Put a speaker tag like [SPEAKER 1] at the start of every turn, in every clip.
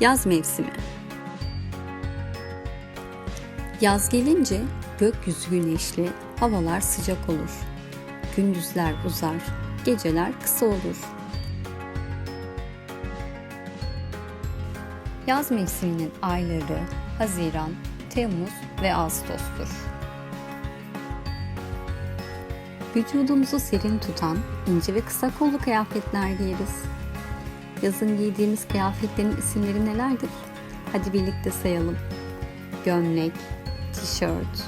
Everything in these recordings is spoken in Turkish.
[SPEAKER 1] Yaz mevsimi. Yaz gelince gökyüzü güneşli, havalar sıcak olur. Gündüzler uzar, geceler kısa olur. Yaz mevsiminin ayları Haziran, Temmuz ve Ağustos'tur. Vücudumuzu serin tutan ince ve kısa kollu kıyafetler giyeriz. Yazın giydiğimiz kıyafetlerin isimleri nelerdir? Hadi birlikte sayalım. Gömlek, tişört,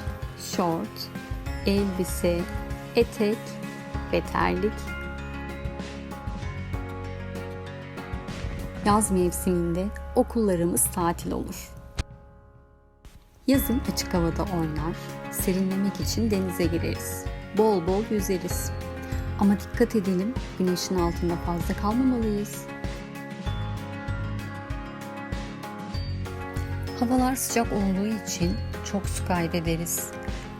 [SPEAKER 1] şort, elbise, etek ve terlik. Yaz mevsiminde okullarımız tatil olur. Yazın açık havada oynar, serinlemek için denize gireriz. Bol bol yüzeriz. Ama dikkat edelim, güneşin altında fazla kalmamalıyız. Havalar sıcak olduğu için çok su kaybederiz.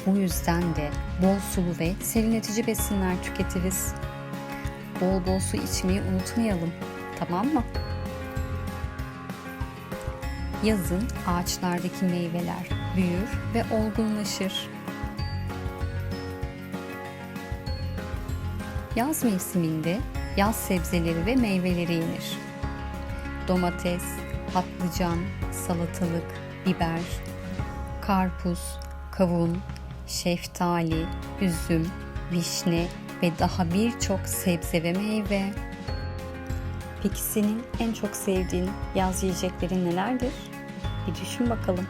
[SPEAKER 1] Bu yüzden de bol sulu ve serinletici besinler tüketiriz. Bol bol su içmeyi unutmayalım. Tamam mı? Yazın ağaçlardaki meyveler büyür ve olgunlaşır. Yaz mevsiminde yaz sebzeleri ve meyveleri yenir. Domates, patlıcan, salatalık, biber, karpuz, kavun, şeftali, üzüm, vişne ve daha birçok sebze ve meyve. Peki senin en çok sevdiğin yaz yiyeceklerin nelerdir? Bir düşün bakalım.